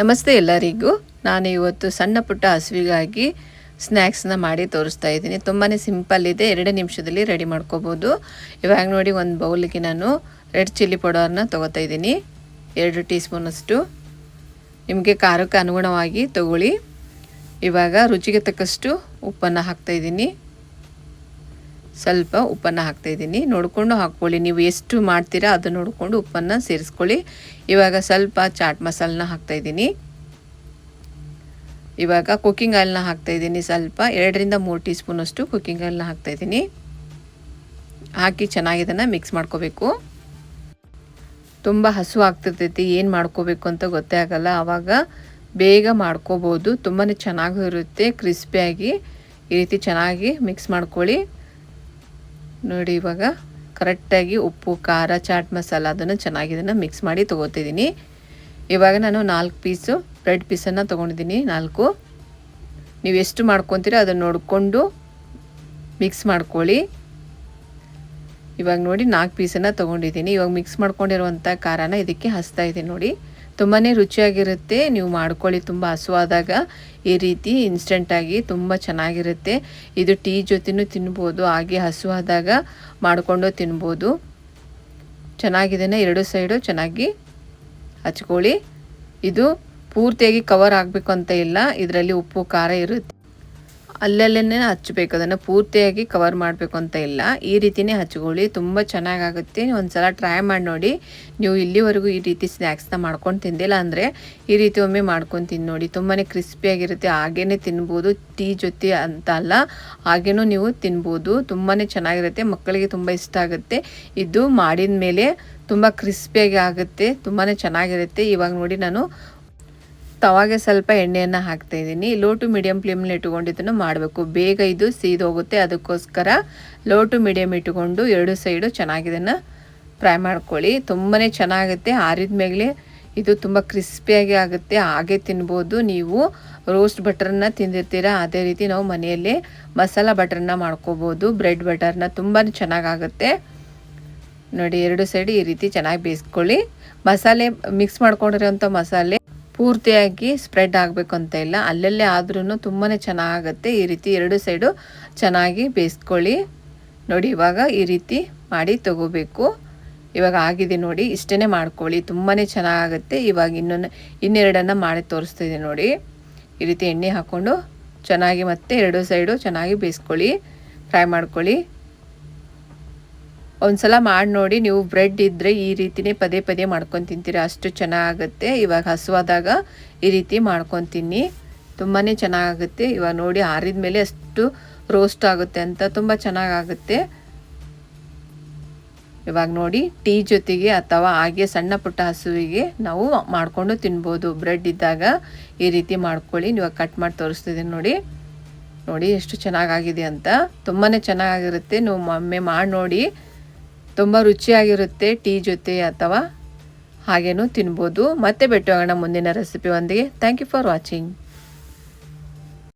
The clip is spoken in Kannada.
ನಮಸ್ತೆ ಎಲ್ಲರಿಗೂ. ನಾನು ಇವತ್ತು ಸಣ್ಣ ಪುಟ್ಟ ಹಸುವಿಗಾಗಿ ಸ್ನ್ಯಾಕ್ಸ್ನ ಮಾಡಿ ತೋರಿಸ್ತಾ ಇದ್ದೀನಿ. ತುಂಬಾ ಸಿಂಪಲ್ ಇದೆ. ಎರಡೇ ನಿಮಿಷದಲ್ಲಿ ರೆಡಿ ಮಾಡ್ಕೋಬೋದು. ಇವಾಗ ನೋಡಿ ಒಂದು ಬೌಲಿಗೆ ನಾನು ರೆಡ್ ಚಿಲ್ಲಿ ಪೌಡರ್ನ ತೊಗೋತಾ ಇದ್ದೀನಿ. ಎರಡು ಟೀ ಸ್ಪೂನಷ್ಟು ನಿಮಗೆ ಖಾರಕ್ಕೆ ಅನುಗುಣವಾಗಿ ತಗೊಳ್ಳಿ. ಇವಾಗ ರುಚಿಗೆ ತಕ್ಕಷ್ಟು ಉಪ್ಪನ್ನು ಹಾಕ್ತಾಯಿದ್ದೀನಿ ಸ್ವಲ್ಪ ಉಪ್ಪನ್ನು ಹಾಕ್ತಾಯಿದ್ದೀನಿ ನೋಡಿಕೊಂಡು ಹಾಕ್ಕೊಳ್ಳಿ. ನೀವು ಎಷ್ಟು ಮಾಡ್ತೀರಾ ಅದು ನೋಡಿಕೊಂಡು ಉಪ್ಪನ್ನು ಸೇರಿಸ್ಕೊಳ್ಳಿ. ಇವಾಗ ಸ್ವಲ್ಪ ಚಾಟ್ ಮಸಾಲನ ಹಾಕ್ತಾಯಿದ್ದೀನಿ ಇವಾಗ ಕುಕ್ಕಿಂಗ್ ಆಯಿಲ್ನ ಹಾಕ್ತಾಯಿದ್ದೀನಿ ಸ್ವಲ್ಪ ಎರಡರಿಂದ ಮೂರು ಟೀ ಸ್ಪೂನಷ್ಟು ಕುಕ್ಕಿಂಗ್ ಆಯಿಲ್ನ ಹಾಕ್ತಾಯಿದ್ದೀನಿ ಹಾಕಿ ಚೆನ್ನಾಗಿ ಇದನ್ನು ಮಿಕ್ಸ್ ಮಾಡ್ಕೋಬೇಕು. ತುಂಬ ಹಸು ಆಗ್ತಿರ್ತೈತಿ. ಏನು ಮಾಡ್ಕೋಬೇಕು ಅಂತ ಗೊತ್ತೇ ಆಗಲ್ಲ. ಆವಾಗ ಬೇಗ ಮಾಡ್ಕೋಬೋದು. ತುಂಬಾ ಚೆನ್ನಾಗಿರುತ್ತೆ ಕ್ರಿಸ್ಪಿಯಾಗಿ ಈ ರೀತಿ ಚೆನ್ನಾಗಿ ಮಿಕ್ಸ್ ಮಾಡ್ಕೊಳ್ಳಿ. ನೋಡಿ, ಇವಾಗ ಕರೆಕ್ಟಾಗಿ ಉಪ್ಪು, ಖಾರ, ಚಾಟ್ ಮಸಾಲ ಅದನ್ನು ಚೆನ್ನಾಗಿ ಇದನ್ನು ಮಿಕ್ಸ್ ಮಾಡಿ ತೊಗೋತಿದ್ದೀನಿ. ಇವಾಗ ನಾನು ನಾಲ್ಕು ಪೀಸು ಬ್ರೆಡ್ ಪೀಸನ್ನು ತೊಗೊಂಡಿದ್ದೀನಿ, ನಾಲ್ಕು. ನೀವು ಎಷ್ಟು ಮಾಡ್ಕೊತೀರೋ ಅದನ್ನು ನೋಡಿಕೊಂಡು ಮಿಕ್ಸ್ ಮಾಡ್ಕೊಳ್ಳಿ. ಇವಾಗ ನೋಡಿ ನಾಲ್ಕು ಪೀಸನ್ನು ತೊಗೊಂಡಿದ್ದೀನಿ. ಇವಾಗ ಮಿಕ್ಸ್ ಮಾಡ್ಕೊಂಡಿರುವಂಥ ಖಾರನ ಇದಕ್ಕೆ ಹಚ್ತಾ ಇದ್ದೀನಿ ನೋಡಿ. ತುಂಬಾ ರುಚಿಯಾಗಿರುತ್ತೆ. ನೀವು ಮಾಡ್ಕೊಳ್ಳಿ, ತುಂಬ ಹಸುವಾದಾಗ ಈ ರೀತಿ ಇನ್ಸ್ಟೆಂಟಾಗಿ ತುಂಬ ಚೆನ್ನಾಗಿರುತ್ತೆ. ಇದು ಟೀ ಜೊತೆನೂ ತಿನ್ಬೋದು, ಹಾಗೆ ಹಸುವಾದಾಗ ಮಾಡಿಕೊಂಡು ತಿನ್ಬೋದು. ಚೆನ್ನಾಗಿದೆನೇ ಎರಡು ಸೈಡು ಚೆನ್ನಾಗಿ ಹಚ್ಕೊಳ್ಳಿ. ಇದು ಪೂರ್ತಿಯಾಗಿ ಕವರ್ ಆಗಬೇಕು ಅಂತ ಇಲ್ಲ. ಇದರಲ್ಲಿ ಉಪ್ಪು, ಖಾರ ಇರುತ್ತೆ. ಅಲ್ಲಲ್ಲೇ ಹಚ್ಚಬೇಕು ಅದನ್ನು ಪೂರ್ತಿಯಾಗಿ ಕವರ್ ಮಾಡಬೇಕು ಅಂತ ಇಲ್ಲ. ಈ ರೀತಿಯೇ ಹಚ್ಕೊಳ್ಳಿ, ತುಂಬ ಚೆನ್ನಾಗಾಗುತ್ತೆ. ಒಂದು ಸಲ ಟ್ರೈ ಮಾಡಿ ನೋಡಿ. ನೀವು ಇಲ್ಲಿವರೆಗೂ ಈ ರೀತಿ ಸ್ನ್ಯಾಕ್ಸ್ನ ಮಾಡ್ಕೊಂಡು ತಿಂದಿಲ್ಲ ಅಂದರೆ ಈ ರೀತಿ ಒಮ್ಮೆ ಮಾಡ್ಕೊಂಡು ತಿಂದು ನೋಡಿ. ತುಂಬಾ ಕ್ರಿಸ್ಪಿಯಾಗಿರುತ್ತೆ ಹಾಗೇ ತಿನ್ಬೋದು. ಟೀ ಜೊತೆ ಅಂತ ಅಲ್ಲ, ಹಾಗೇನೂ ನೀವು ತಿನ್ಬೋದು. ತುಂಬಾ ಚೆನ್ನಾಗಿರುತ್ತೆ. ಮಕ್ಕಳಿಗೆ ತುಂಬ ಇಷ್ಟ ಆಗುತ್ತೆ. ಇದು ಮಾಡಿದ ಮೇಲೆ ತುಂಬ ಕ್ರಿಸ್ಪಿಯಾಗಿ ಆಗುತ್ತೆ. ತುಂಬಾ ಚೆನ್ನಾಗಿರುತ್ತೆ. ಇವಾಗ ನೋಡಿ ನಾನು ತವಾಗೆ ಸ್ವಲ್ಪ ಎಣ್ಣೆಯನ್ನು ಹಾಕ್ತಾ ಇದ್ದೀನಿ. ಲೋ ಟು ಮೀಡಿಯಮ್ ಫ್ಲೇಮಲ್ಲಿ ಇದನ್ನು ಮಾಡಬೇಕು. ಬೇಗ ಇದು ಸೀದೋಗುತ್ತೆ. ಅದಕ್ಕೋಸ್ಕರ ಲೋ ಟು ಮೀಡಿಯಮ್ ಇಟ್ಕೊಂಡು ಎರಡು ಸೈಡು ಚೆನ್ನಾಗಿದನ್ನು ಫ್ರೈ ಮಾಡ್ಕೊಳ್ಳಿ. ತುಂಬಾ ಚೆನ್ನಾಗುತ್ತೆ. ಆರಿದ ಮೇಲೆ ಇದು ತುಂಬ ಕ್ರಿಸ್ಪಿಯಾಗಿ ಆಗುತ್ತೆ. ಹಾಗೆ ತಿನ್ಬೋದು. ನೀವು ರೋಸ್ಟ್ ಬಟರನ್ನ ತಿಂದಿರ್ತೀರ? ಅದೇ ರೀತಿ ನಾವು ಮನೆಯಲ್ಲೇ ಮಸಾಲ ಬಟರನ್ನ ಮಾಡ್ಕೋಬೋದು. ಬ್ರೆಡ್ ಬಟರ್ನ ತುಂಬಾ ಚೆನ್ನಾಗಾಗುತ್ತೆ. ನೋಡಿ, ಎರಡು ಸೈಡ್ ಈ ರೀತಿ ಚೆನ್ನಾಗಿ ಬೇಯಿಸ್ಕೊಳ್ಳಿ. ಮಸಾಲೆ, ಮಿಕ್ಸ್ ಮಾಡ್ಕೊಂಡಿರೋಂಥ ಮಸಾಲೆ ಪೂರ್ತಿಯಾಗಿ ಸ್ಪ್ರೆಡ್ ಆಗಬೇಕು ಅಂತ ಇಲ್ಲ. ಅಲ್ಲಲ್ಲೇ ಆದ್ರೂ ತುಂಬಾ ಚೆನ್ನಾಗುತ್ತೆ. ಈ ರೀತಿ ಎರಡು ಸೈಡು ಚೆನ್ನಾಗಿ ಬೇಯಿಸ್ಕೊಳ್ಳಿ ನೋಡಿ, ಇವಾಗ ಈ ರೀತಿ ಮಾಡಿ ತಗೋಬೇಕು. ಇವಾಗ ಆಗಿದೆ ನೋಡಿ ಇಷ್ಟೇ ಮಾಡ್ಕೊಳ್ಳಿ. ತುಂಬಾ ಚೆನ್ನಾಗುತ್ತೆ. ಇವಾಗ ಇನ್ನೊಂದು, ಇನ್ನೆರಡನ್ನು ಮಾಡಿ ತೋರಿಸ್ತಿದ್ದೀನಿ ನೋಡಿ. ಈ ರೀತಿ ಎಣ್ಣೆ ಹಾಕ್ಕೊಂಡು ಚೆನ್ನಾಗಿ ಮತ್ತೆ ಎರಡು ಸೈಡು ಚೆನ್ನಾಗಿ ಬೇಯಿಸ್ಕೊಳ್ಳಿ ಫ್ರೈ ಮಾಡ್ಕೊಳ್ಳಿ. ಒಂದು ಸಲ ಮಾಡಿ ನೋಡಿ, ನೀವು ಬ್ರೆಡ್ ಇದ್ದರೆ ಈ ರೀತಿನೇ ಪದೇ ಪದೇ ಮಾಡ್ಕೊಂಡು ತಿಂತೀರ. ಅಷ್ಟು ಚೆನ್ನಾಗುತ್ತೆ. ಇವಾಗ ಹಸುವಾದಾಗ ಈ ರೀತಿ ಮಾಡ್ಕೊಂಡು ತಿನ್ನಿ. ತುಂಬಾ ಚೆನ್ನಾಗುತ್ತೆ. ಇವಾಗ ನೋಡಿ ಆರಿದ ಮೇಲೆ ಅಷ್ಟು ರೋಸ್ಟ್ ಆಗುತ್ತೆ ಅಂತ ತುಂಬ ಚೆನ್ನಾಗಾಗುತ್ತೆ. ಇವಾಗ ನೋಡಿ, ಟೀ ಜೊತೆಗೆ ಅಥವಾ ಹಾಗೆ ಸಣ್ಣ ಪುಟ್ಟ ಹಸುವಿಗೆ ನಾವು ಮಾಡಿಕೊಂಡು ತಿನ್ಬೋದು. ಬ್ರೆಡ್ ಇದ್ದಾಗ ಈ ರೀತಿ ಮಾಡ್ಕೊಳ್ಳಿ. ಇವಾಗ ಕಟ್ ಮಾಡಿ ತೋರಿಸ್ತಿದ್ದೀನಿ ನೋಡಿ. ನೋಡಿ ಎಷ್ಟು ಚೆನ್ನಾಗಾಗಿದೆ ಅಂತ. ತುಂಬಾ ಚೆನ್ನಾಗಿರುತ್ತೆ. ನೀವು ಒಮ್ಮೆ ಮಾಡಿ ನೋಡಿ. ತುಂಬ ರುಚಿಯಾಗಿರುತ್ತೆ ಟೀ ಜೊತೆ ಅಥವಾ ಹಾಗೇನೂ ತಿನ್ಬೋದು. ಮತ್ತೆ ಭೇಟಿ ಮುಂದಿನ ರೆಸಿಪಿ ಒಂದಿಗೆ. Thank you for watching